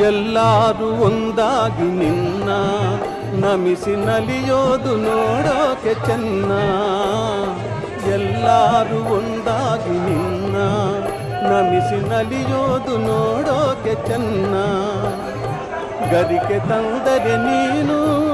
ಎಲ್ಲರೂ ಒಂದಾಗಿ ನಿನ್ನ ನಮಿಸಿ ನಲಿಯೋದು ನೋಡೋಕೆ ಚೆನ್ನ. ಎಲ್ಲರೂ ಒಂದಾಗಿ ನಿನ್ನ ನಮಿಸಿ ನಲಿಯೋದು ನೋಡೋಕೆ ಚೆನ್ನ. ಗರಿಕೆ ತಂದರೆ ನೀನು